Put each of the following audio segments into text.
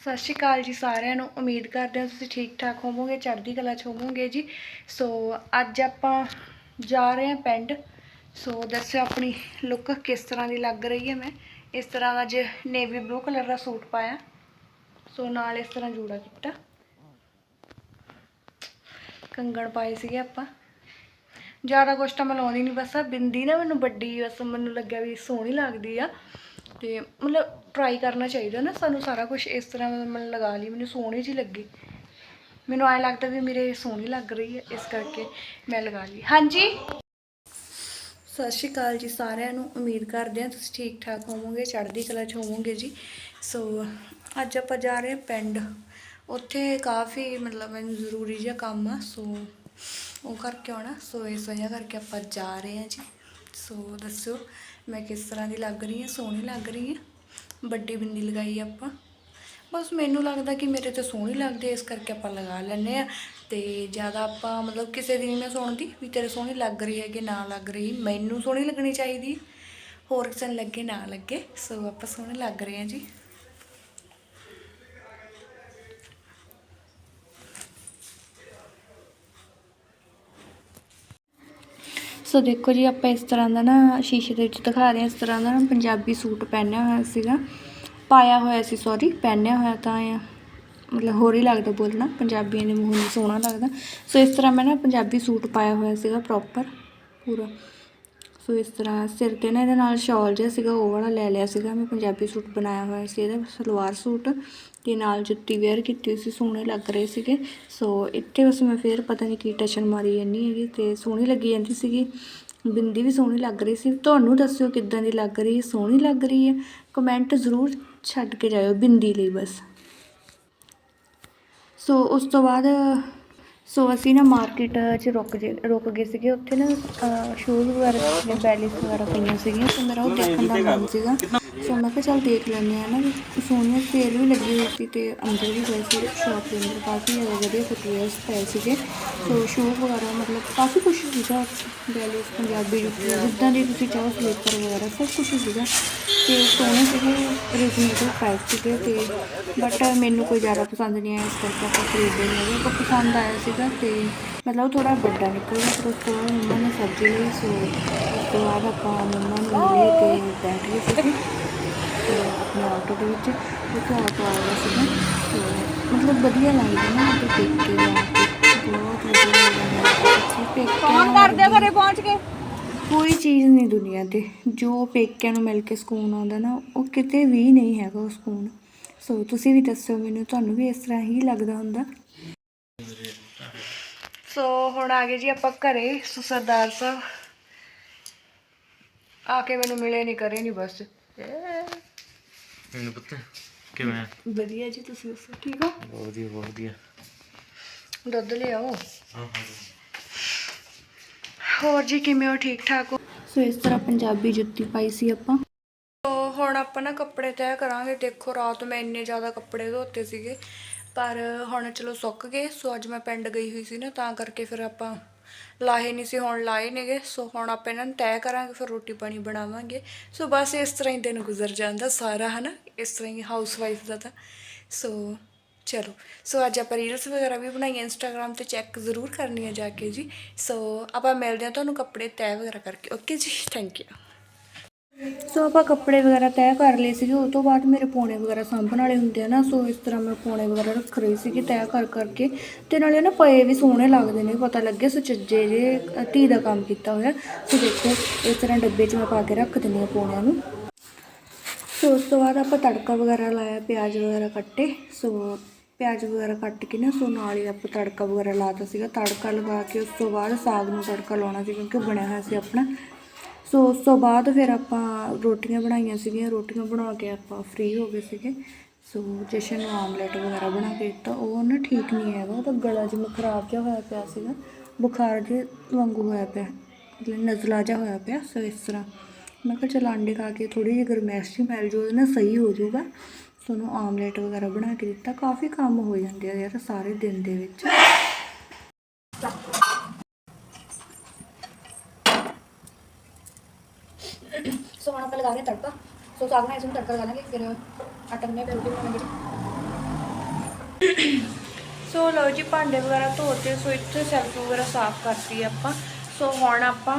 ਸਤਿ ਸ਼੍ਰੀ ਅਕਾਲ ਜੀ ਸਾਰਿਆਂ ਨੂੰ। ਉਮੀਦ ਕਰਦੇ ਹਾਂ ਤੁਸੀਂ ਠੀਕ ਠਾਕ ਹੋਵੋਗੇ, ਚੜ੍ਹਦੀ ਕਲਾ 'ਚ ਹੋਵੋਗੇ ਜੀ। ਸੋ ਅੱਜ ਆਪਾਂ ਜਾ ਰਹੇ ਹਾਂ ਪਿੰਡ। ਸੋ ਦੱਸਿਓ ਆਪਣੀ ਲੁੱਕ ਕਿਸ ਤਰ੍ਹਾਂ ਦੀ ਲੱਗ ਰਹੀ ਹੈ ਮੈਂ। ਇਸ ਤਰ੍ਹਾਂ ਦਾ ਅੱਜ ਨੇਵੀ ਬਲੂ ਕਲਰ ਦਾ ਸੂਟ ਪਾਇਆ। ਸੋ ਨਾਲ ਇਸ ਤਰ੍ਹਾਂ ਜੂੜਾ ਕੀਤਾ ਕੰਗਣ ਪਾਏ ਸੀਗੇ ਆਪਾਂ। ਜ਼ਿਆਦਾ ਕੁਛ ਤਾਂ ਮੈਂ ਲਾਉਂਦੀ ਨਹੀਂ ਬਸ ਆ ਬਿੰਦੀ ਨਾ ਮੈਨੂੰ ਵੱਡੀ, ਬਸ ਮੈਨੂੰ ਲੱਗਿਆ ਵੀ ਸੋਹਣੀ ਲੱਗਦੀ ਆ। ਤੇ ਮਤਲਬ ਟਰਾਈ ਕਰਨਾ ਚਾਹੀਦਾ ਨਾ ਸਾਨੂੰ ਸਾਰਾ ਕੁਝ ਇਸ ਤਰ੍ਹਾਂ ਮੈਂ ਲਗਾ ਲਈ, ਮੈਨੂੰ ਸੋਹਣੀ ਜੀ ਲੱਗੀ। ਮੈਨੂੰ ਐਂ ਲੱਗਦਾ ਵੀ ਮੇਰੇ ਸੋਹਣੀ ਲੱਗ ਰਹੀ ਹੈ, ਇਸ ਕਰਕੇ ਮੈਂ ਲਗਾ ਲਈ। ਹਾਂਜੀ? ਸਤਿ ਸ਼੍ਰੀ ਅਕਾਲ ਜੀ ਸਾਰਿਆਂ ਨੂੰ, ਉਮੀਦ ਕਰਦੇ ਹਾਂ ਤੁਸੀਂ ਠੀਕ ਠਾਕ ਹੋਵੋਗੇ, ਚੜ੍ਹਦੀ ਕਲਾ 'ਚ ਹੋਵੋਗੇ ਜੀ। ਸੋ ਅੱਜ ਆਪਾਂ ਜਾ ਰਹੇ ਹਾਂ ਪਿੰਡ। ਉੱਥੇ ਕਾਫੀ ਮਤਲਬ ਮੈਨੂੰ ਜ਼ਰੂਰੀ ਜਿਹਾ ਕੰਮ ਆ ਸੋ ਉਹ ਕਰਕੇ ਆਉਣਾ। ਸੋ ਇਸ ਵਜ੍ਹਾ ਕਰਕੇ ਆਪਾਂ ਜਾ ਰਹੇ ਹਾਂ ਜੀ। ਸੋ ਦੱਸਿਓ, ਮੈਂ ਕਿਸ ਤਰ੍ਹਾਂ ਦੀ ਲੱਗ ਰਹੀ ਹਾਂ, ਸੋਹਣੀ ਲੱਗ ਰਹੀ ਹਾਂ? ਵੱਡੀ ਬਿੰਦੀ ਲਗਾਈ ਆਪਾਂ। ਬਸ ਮੈਨੂੰ ਲੱਗਦਾ ਕਿ ਮੇਰੇ ਤੇ ਸੋਹਣੀ ਲੱਗਦੀ ਹੈ, ਇਸ ਕਰਕੇ ਆਪਾਂ ਲਗਾ ਲੈਂਦੇ ਆ ਤੇ ਜ਼ਿਆਦਾ ਆਪਾਂ ਮਤਲਬ ਕਿਸੇ ਦੀ ਨਹੀਂ ਮੈਂ ਸੁਣਦੀ ਵੀ ਤੇਰੇ ਸੋਹਣੀ ਲੱਗ ਰਹੀ ਹੈ ਕਿ ਨਾ ਲੱਗ ਰਹੀ। ਮੈਨੂੰ ਸੋਹਣੀ ਲੱਗਣੀ ਚਾਹੀਦੀ ਹੋਰ ਕਿਸੇ ਨੂੰ ਲੱਗੇ, ਨਾ ਲੱਗੇ। ਸੋ ਆਪਾਂ ਸੋਹਣੇ ਲੱਗ ਰਹੇ ਹਾਂ ਜੀ। ਸੋ ਦੇਖੋ ਜੀ, ਆਪਾਂ ਇਸ ਤਰ੍ਹਾਂ ਦਾ ਨਾ ਸ਼ੀਸ਼ੇ ਦੇ ਵਿੱਚ ਦਿਖਾ ਰਹੇ ਹਾਂ, ਇਸ ਤਰ੍ਹਾਂ ਦਾ ਨਾ ਪੰਜਾਬੀ ਸੂਟ ਪਹਿਨਿਆ ਹੋਇਆ ਸੀਗਾ। ਪਾਇਆ ਹੋਇਆ ਸੀ ਸੌਰੀ ਪਹਿਨਿਆ ਹੋਇਆ ਤਾਂ ਮਤਲਬ ਹੋਰ ਹੀ ਲੱਗਦਾ ਬੋਲਣਾ, ਪੰਜਾਬੀਆਂ ਦੇ ਮੂੰਹ ਨੂੰ ਸੋਹਣਾ ਲੱਗਦਾ। ਸੋ ਇਸ ਤਰ੍ਹਾਂ ਮੈਂ ਨਾ ਪੰਜਾਬੀ ਸੂਟ ਪਾਇਆ ਹੋਇਆ ਸੀਗਾ ਪ੍ਰੋਪਰ ਪੂਰਾ। ਸੋ ਇਸ ਤਰ੍ਹਾਂ ਸਿਰ ਤੇ ਨਾ ਇਹਦੇ ਨਾਲ ਸ਼ਾਲ ਜਿਹਾ ਸੀਗਾ, ਉਹ ਵਾਲਾ ਲੈ ਲਿਆ ਸੀਗਾ। ਮੈਂ ਪੰਜਾਬੀ ਸੂਟ ਬਣਾਇਆ ਹੋਇਆ ਸੀ ਇਹਦਾ, ਸਲਵਾਰ ਸੂਟ। ਅਤੇ ਨਾਲ ਜੁੱਤੀ ਵੇਅਰ ਕੀਤੀ ਹੋਈ ਸੀ, ਸੋਹਣੇ ਲੱਗ ਰਹੇ ਸੀਗੇ। ਸੋ ਇੱਥੇ ਬਸ ਮੈਂ ਫਿਰ ਪਤਾ ਨਹੀਂ ਕੀ ਟਸ਼ਨ ਮਾਰੀ ਜਾਂਦੀ ਹੈਗੀ ਅਤੇ ਸੋਹਣੀ ਲੱਗੀ ਜਾਂਦੀ ਸੀਗੀ। ਬਿੰਦੀ ਵੀ ਸੋਹਣੀ ਲੱਗ ਰਹੀ ਸੀ। ਤੁਹਾਨੂੰ ਦੱਸਿਓ ਕਿੱਦਾਂ ਦੀ ਲੱਗ ਰਹੀ ਹੈ, ਸੋਹਣੀ ਲੱਗ ਰਹੀ ਹੈ? ਕਮੈਂਟ ਜ਼ਰੂਰ ਛੱਡ ਕੇ ਜਾਇਓ ਬਿੰਦੀ ਲਈ ਬਸ। ਸੋ ਉਸ ਤੋਂ ਬਾਅਦ ਸੋ ਅਸੀਂ ਨਾ ਮਾਰਕੀਟ 'ਚ ਰੁਕ ਜੇ, ਰੁਕ ਗਏ ਸੀਗੇ। ਉੱਥੇ ਨਾ ਸ਼ੂਜ਼ ਵਗੈਰਾ ਨੇ ਬੈਲੀਸ ਵਗੈਰਾ ਪਈਆਂ ਸੀਗੀਆਂ ਸੋ ਮੇਰਾ ਉਹ ਦੇਖਣ ਦਾ ਮਨ ਸੀਗਾ। ਸੋ ਮੈਂ ਕਿਹਾ ਚੱਲ ਦੇਖ ਲੈਂਦੇ ਆ ਨਾ ਵੀ ਸੋਹਣੀਆਂ ਸੇਲ ਵੀ ਲੱਗੀ ਹੋਈ ਸੀ ਤੇ ਅੰਦਰ ਵੀ ਗਏ ਸੀ ਸ਼ਾਪ ਦੇ ਅੰਦਰ ਕਾਫੀ ਜ਼ਿਆਦਾ ਵਧੀਆ ਫੁੱਟਵੇਅਰਸ ਪਏ ਸੀਗੇ। ਸੋ ਸ਼ੂ ਵਗੈਰਾ ਮਤਲਬ ਕਾਫੀ ਕੁਛ ਸੀਗਾ ਬੈਲੀਸ ਪੰਜਾਬੀ ਜੁੱਤੀ ਜਿੱਦਾਂ ਦੀ ਤੁਸੀਂ ਚਾਹੋ ਸਲੀਪਰ ਵਗੈਰਾ ਸਭ ਕੁਛ ਸੀਗਾ। ਤੇ ਸੋਹਣੇ ਸੀਗੇ ਰੀਜ਼ਨੇਬਲ ਪ੍ਰਾਈਸ ਸੀਗੇ ਤੇ ਬਟ ਮੈਨੂੰ ਕੋਈ ਜ਼ਿਆਦਾ ਪਸੰਦ ਨਹੀਂ ਆਇਆ ਇਸ ਕਰਕੇ ਆਪਾਂ ਖਰੀਦੇ ਨਹੀਂ ਪਰ ਪਸੰਦ ਆਇਆ ਸੀਗਾ ਤੇ ਮਤਲਬ ਥੋੜਾ ਵੱਡਾ ਨਿਕਲਿਆ, ਫਿਰ ਉਸ ਤੋਂ ਬਾਅਦ ਮੰਮਾ ਨੇ ਸਬਜ਼ੀ ਲਈ, ਸੋ ਉਸ ਤੋਂ ਬਾਅਦ ਆਪਾਂ ਮੰਮਾ ਨੂੰ ਮਿਲੇ ਤੇ ਬੈਠ ਗਏ ਸੀਗੇ। ਆਟੋ ਦੇ ਵਿੱਚ ਉੱਥੇ ਆਟੋ ਆ ਗਿਆ ਸੀਗਾ ਤੇ ਮਤਲਬ ਵਧੀਆ ਲੱਗਦਾ ਨਾ ਤੇ ਦੇਖ ਕੇ ਜਾ ਕੇ। ਬਹੁਤ ਵਧੀਆ ਲੱਗਦਾ ਪੇਕੇ ਫੋਨ ਕਰਦੇ ਘਰੇ ਪਹੁੰਚ ਕੇ? ਕੋਈ ਚੀਜ਼ ਨਹੀਂ ਦੁਨੀਆ ਤੇ। ਜੋ ਪੇਕਿਆਂ ਨੂੰ ਮਿਲ ਕੇ ਸਕੂਨ ਆਉਂਦਾ ਨਾ ਉਹ ਕਿਤੇ ਵੀ ਨਹੀਂ ਹੈਗਾ ਉਹ ਸਕੂਨ। ਸੋ ਤੁਸੀਂ ਵੀ ਦੱਸੋ ਮੈਨੂੰ ਤੁਹਾਨੂੰ ਵੀ ਇਸ ਤਰ੍ਹਾਂ ਹੀ ਲੱਗਦਾ ਹੁੰਦਾ? ਸੋ ਹੁਣ ਆ ਗਏ ਜੀ ਆਪਾਂ ਘਰੇ ਸੋ ਸਰਦਾਰ ਸਾਹਿਬ। ਆ ਕੇ ਮੈਨੂੰ ਮਿਲੇ ਨਹੀਂ ਕਰੇ ਨਹੀਂ ਬਸ। ਮੈਨੂੰ ਪਤਾ ਕਿਵੇਂ ਆ? ਵਧੀਆ ਜੀ ਤੁਸੀਂ ਦੱਸੋ ਠੀਕ ਹੋ? ਬਹੁਤ ਵਧੀਆ ਬਹੁਤ ਵਧੀਆ। ਦੁੱਧ ਲਿਆਓ। ਹਾਂ ਹਾਂ। ਹੋਰ ਜੀ ਕਿਵੇਂ ਹੋ? ਠੀਕ ਠਾਕ ਹੋ? ਸੋ ਇਸ ਤਰ੍ਹਾਂ ਪੰਜਾਬੀ ਜੁੱਤੀ ਪਾਈ ਸੀ ਆਪਾਂ। ਸੋ ਹੁਣ ਆਪਾਂ ਨਾ ਕੱਪੜੇ ਤੈਅ ਕਰਾਂਗੇ। ਦੇਖੋ ਰਾਤ ਮੈਂ ਇੰਨੇ ਜ਼ਿਆਦਾ ਕੱਪੜੇ ਧੋਤੇ ਸੀਗੇ ਪਰ ਹੁਣ ਚਲੋ ਸੁੱਕ ਗਏ। ਸੋ ਅੱਜ ਮੈਂ ਪਿੰਡ ਗਈ ਹੋਈ ਸੀ ਨਾ ਤਾਂ ਕਰਕੇ ਫਿਰ ਆਪਾਂ ਲਾਹੇ ਨਹੀਂ ਸੀ, ਹੁਣ ਲਾਏ ਨੇਗੇ, ਸੋ ਹੁਣ ਆਪਾਂ ਇਹਨਾਂ ਨੂੰ ਤੈਅ ਕਰਾਂਗੇ, ਫਿਰ ਰੋਟੀ ਪਾਣੀ ਬਣਾਵਾਂਗੇ। ਸੋ ਬਸ ਇਸ ਤਰ੍ਹਾਂ ਹੀ ਦਿਨ ਗੁਜ਼ਰ ਜਾਂਦਾ ਸਾਰਾ, ਹਨਾ? ਇਸ ਤਰ੍ਹਾਂ ਹੀ ਹਾਊਸ ਵਾਈਫ ਦਾ ਤਾਂ। ਸੋ ਚਲੋ, ਸੋ ਅੱਜ ਆਪਾਂ ਰੀਲਸ ਵਗੈਰਾ ਵੀ ਬਣਾਈਆਂ ਇੰਸਟਾਗ੍ਰam ਤੇ ਚੈੱਕ ਜ਼ਰੂਰ ਕਰਨੀਆਂ ਜਾ ਕੇ ਜੀ। ਸੋ ਆਪਾਂ ਮਿਲਦੇ ਹਾਂ ਤੁਹਾਨੂੰ ਕੱਪੜੇ ਤੈਅ ਵਗੈਰਾ ਕਰਕੇ। ਓਕੇ ਜੀ ਥੈਂਕ ਯੂ ਸੋ ਆਪਾਂ ਕੱਪੜੇ ਵਗੈਰਾ ਤੈਅ ਕਰ ਲਏ ਸੀਗੇ, ਉਹ ਤੋਂ ਬਾਅਦ ਮੇਰੇ ਪੋਣੇ ਵਗੈਰਾ ਸਾਂਭਣ ਵਾਲੇ ਹੁੰਦੇ ਆ ਨਾ, ਸੋ ਇਸ ਤਰ੍ਹਾਂ ਮੈਂ ਪੋਣੇ ਵਗੈਰਾ ਰੱਖ ਰਹੀ ਸੀਗੀ ਤੈਅ ਕਰ ਕਰਕੇ। ਤੇ ਨਾਲੇ ਨਾ ਪਏ ਵੀ ਸੋਹਣੇ ਲੱਗਦੇ ਨੇ, ਪਤਾ ਲੱਗੇ ਸੁਚੱਜੇ ਜੇ ਧੀ ਦਾ ਕੰਮ ਕੀਤਾ ਹੋਇਆ। ਸੋ ਦੇਖੋ, ਇਸ ਤਰ੍ਹਾਂ ਡੱਬੇ 'ਚ ਮੈਂ ਪਾ ਕੇ ਰੱਖ ਦਿੰਦੀ ਹਾਂ ਪੋਣਿਆਂ ਨੂੰ। ਸੋ ਉਸ ਤੋਂ ਬਾਅਦ ਆਪਾਂ ਤੜਕਾ ਵਗੈਰਾ ਲਾਇਆ, ਪਿਆਜ਼ ਵਗੈਰਾ ਕੱਟੇ ਸੋ ਪਿਆਜ਼ ਵਗੈਰਾ ਕੱਟ ਕੇ ਨਾ, ਸੋ ਨਾਲ ਹੀ ਆਪਾਂ ਤੜਕਾ ਵਗੈਰਾ ਲਾਤਾ ਸੀਗਾ। ਤੜਕਾ ਲਗਾ ਕੇ ਉਸ ਤੋਂ ਬਾਅਦ ਸਾਗ ਨੂੰ ਤੜਕਾ ਲਾਉਣਾ ਸੀ, ਕਿਉਂਕਿ ਬਣਿਆ ਹੋਇਆ ਸੀ ਆਪਣਾ। ਸੋ ਉਸ ਤੋਂ ਬਾਅਦ ਫਿਰ ਆਪਾਂ ਰੋਟੀਆਂ ਬਣਾਈਆਂ ਸੀਗੀਆਂ। ਰੋਟੀਆਂ ਬਣਾ ਕੇ ਆਪਾਂ ਫ੍ਰੀ ਹੋ ਗਏ ਸੀਗੇ। ਸੋ ਜਸ਼ਨ ਨੂੰ ਆਮਲੇਟ ਵਗੈਰਾ ਬਣਾ ਕੇ ਦਿੱਤਾ। ਉਹ ਨਾ ਠੀਕ ਨਹੀਂ ਹੈਗਾ। ਉਹਦਾ ਗਲਾ ਜਿਵੇਂ ਖਰਾਬ ਜਿਹਾ ਹੋਇਆ ਪਿਆ ਸੀਗਾ। ਬੁਖਾਰ ਦੇ ਵਾਂਗੂ ਹੋਇਆ ਪਿਆ। ਮਤਲਬ ਨਜ਼ਲਾ ਜਿਹਾ ਹੋਇਆ ਪਿਆ। ਸੋ ਇਸ ਤਰ੍ਹਾਂ ਮੈਂ ਕਿਹਾ ਚਲ ਆਂਡੇ ਖਾ ਕੇ ਥੋੜੀ ਜਿਹੀ ਗਰਮੈਸ਼ ਜਿਹੀ ਮਿਲ ਜਾਊ, ਉਹਦੇ ਸਹੀ ਹੋ ਜਾਊਗਾ। ਸੋ ਉਹਨੂੰ ਆਮਲੇਟ ਵਗੈਰਾ ਬਣਾ ਕੇ ਦਿੱਤਾ। ਕਾਫੀ ਕੰਮ ਹੋ ਜਾਂਦੇ ਆ ਯਾਰ ਸਾਰੇ ਦਿਨ ਦੇ ਵਿੱਚ। ਸੋ ਹੁਣ ਆਪਾਂ ਲਗਾ ਰਹੇ ਤੜਕਾ, ਸੋ ਸਾਗ ਨਾਲ ਇਸ ਨੂੰ ਤੜਕਾ ਲਗਾ ਲਾਂਗੇ, ਫਿਰ ਆਟਾ ਗੁੰਨਿਆ ਪਿਆ ਸੋ ਲਓ ਜੀ, ਭਾਂਡੇ ਵਗੈਰਾ ਧੋਤੇ, ਸੋ ਇੱਥੇ ਸੈਲਫ ਵਗੈਰਾ ਸਾਫ਼ ਕਰਤੀ ਆਪਾਂ। ਸੋ ਹੁਣ ਆਪਾਂ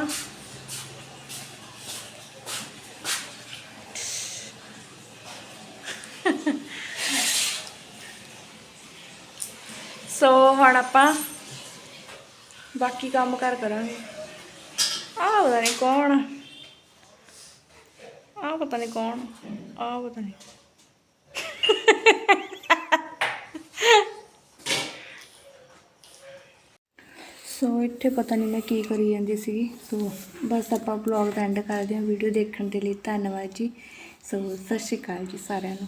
ਸੋ ਹੁਣ ਆਪਾਂ ਬਾਕੀ ਕੰਮ ਕਰ ਕਰਾਂਗੇ। ਆਹ ਪਤਾ ਨਹੀਂ ਕੌਣ ਪਤਾ ਨਹੀਂ ਕੌਣ। ਆਹ ਪਤਾ ਨਹੀਂ ਸੋ ਇੱਥੇ ਪਤਾ ਨਹੀਂ ਮੈਂ ਕੀ ਕਰੀ ਜਾਂਦੀ ਸੀਗੀ। ਸੋ ਬਸ ਆਪਾਂ ਬਲੌਗ ਦਾ ਐਂਡ ਕਰਦੇ ਹਾਂ। ਵੀਡੀਓ ਦੇਖਣ ਦੇ ਲਈ ਧੰਨਵਾਦ ਜੀ। ਸੋ ਸਤਿ ਸ਼੍ਰੀ ਅਕਾਲ ਜੀ ਸਾਰਿਆਂ ਨੂੰ।